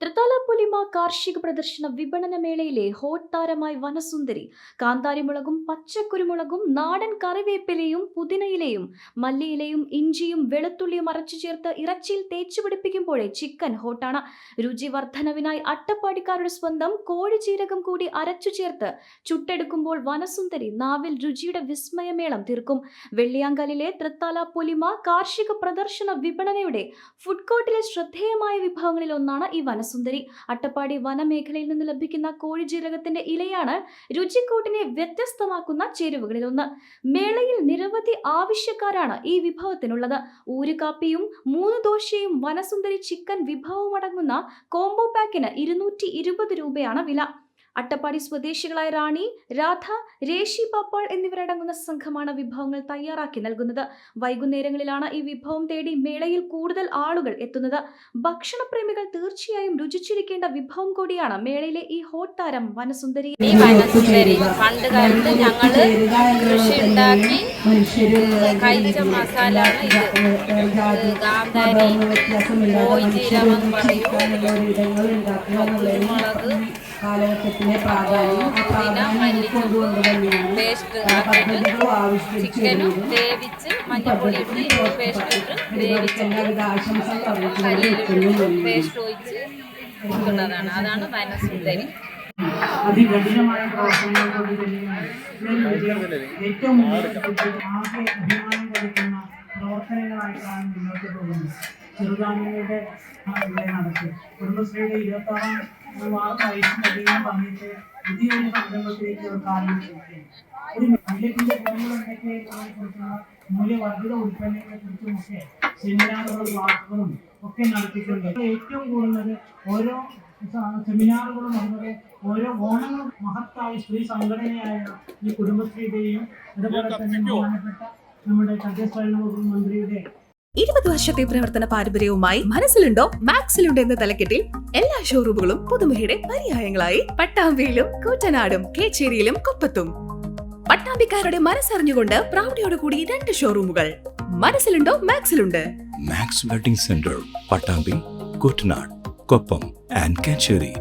തൃത്താല പുലിമ കാർഷിക പ്രദർശന വിപണന മേളയിലെ ഹോട്ട് താരമായി വനസുന്ദരി കാന്താരിമുളകും പച്ചക്കുരുമുളകും നാടൻ കറിവേപ്പിലയും പുതിനയിലയും മല്ലിയിലയും ഇഞ്ചിയും വെളുത്തുള്ളിയും അരച്ചു ചേർത്ത് ഇറച്ചിയിൽ തേച്ചു പിടിപ്പിക്കുമ്പോഴേ ചിക്കൻ ഹോട്ടാണ്. രുചി വർധനവിനായി അട്ടപ്പാടിക്കാരുടെ സ്വന്തം കോഴിചീരകം കൂടി അരച്ചു ചേർത്ത് ചുട്ടെടുക്കുമ്പോൾ വനസുന്ദരി നാവിൽ രുചിയുടെ വിസ്മയമേളം തീർക്കും. വെള്ളിയാങ്കലിലെ തൃത്താല പുലിമ കാർഷിക പ്രദർശന വിപണനയുടെ ഫുഡ് കോർട്ടിലെ ശ്രദ്ധേയമായ വിഭവങ്ങളിൽ ഒന്നാണ് ഈ വനസുന്ദരി അട്ടപ്പാടി വനമേഖലയിൽ നിന്ന് ലഭിക്കുന്ന കോഴിജീരകത്തിന്റെ ഇലയാണ് രുചിക്കൂട്ടിനെ വ്യത്യസ്തമാക്കുന്ന ചേരുവകളിൽ ഒന്ന്. മേളയിൽ നിരവധി ആവശ്യക്കാരാണ് ഈ വിഭവത്തിനുള്ളത്. ഊരുകാപ്പിയും മൂന്ന് ദോശയും വനസുന്ദരി ചിക്കൻ വിഭവവും അടങ്ങുന്ന കോംബോ പാക്കിന് ഇരുന്നൂറ്റി രൂപയാണ് വില. അട്ടപ്പാടി സ്വദേശികളായ റാണി രാധ രേഷി പാപ്പാൾ എന്നിവരടങ്ങുന്ന സംഘമാണ് വിഭവങ്ങൾ തയ്യാറാക്കി നൽകുന്നത്. വൈകുന്നേരങ്ങളിലാണ് ഈ വിഭവം തേടി മേളയിൽ കൂടുതൽ ആളുകൾ എത്തുന്നത്. ഭക്ഷണപ്രേമികൾ തീർച്ചയായും രുചിച്ചിരിക്കേണ്ട വിഭവം കൂടിയാണ് മേളയിലെ ഈ ഹോട്ട് താരം വനസുന്ദരി. ഈ വനസുന്ദരി പണ്ട് കാലത്ത് ഞങ്ങൾ കൃഷി ഉണ്ടാക്കി കഴിച്ച കാന്താരി കോഴിജീരകം പറയും കാലഘട്ടത്തിലെ പ്രാധാന്യം ആ പ്രാധാന്യം ഉൾക്കൊണ്ടുകൊണ്ട് തന്നെയാണ് പദ്ധതികൾ ആവിഷ്കരിച്ചു വേവിച്ച് മഞ്ഞപ്പൊടി എല്ലാവിധ ആശംസകൾ കൊടുക്കുന്നതാണ് അതാണ് വനസുന്ദരി അതികഠിനമായ പ്രവർത്തനങ്ങൾ കൊണ്ട് തന്നെയാണ് ഏറ്റവും ആകെ അഭിമാനം കൊടുക്കുന്ന പ്രവർത്തനങ്ങളായിട്ടാണ് മുന്നോട്ട് പോകുന്നത്. ചെറുതാനുകളുടെ നടത്തി കുടുംബശ്രീയുടെ ഇരുപത്തി ആറാം സംരംഭത്തിലേക്ക് ഒരു ഉൽപ്പന്നങ്ങളെ സെമിനാറുകളും ഒക്കെ നടത്തിയിട്ടുണ്ട് ഏറ്റവും കൂടുന്നത് ഓരോ സെമിനാറുകളും അതുപോലെ ഓരോ ഓണങ്ങളും മഹത്തായ സ്ത്രീ സംഘടനയായ ഈ കുടുംബശ്രീയുടെയും അതുപോലെ തന്നെ ബഹുമാനപ്പെട്ട നമ്മുടെ തദ്ദേശ ഭരണ വകുപ്പ് മന്ത്രിയുടെ ഇരുപത് വർഷത്തെ പ്രവർത്തന പാരമ്പര്യവുമായി മനസ്സിലുണ്ടോ? മാക്സിലുണ്ടോ എന്ന തലക്കെട്ടിൽ എല്ലാ ഷോറൂമുകളും പുതുമയുടെ പര്യായങ്ങളായി പട്ടാമ്പിയിലും കൂറ്റനാടും കേച്ചേരിയിലും കൊപ്പത്തും. പട്ടാമ്പിക്കാരുടെ മനസ്സറിഞ്ഞുകൊണ്ട് പ്രൗഢിയോട് കൂടി രണ്ട് ഷോറൂമുകൾ. മനസ്സിലുണ്ടോ? മാക്സിലുണ്ട്. Max wedding centre Pattambi Kuttanad Koppam and Kacheri.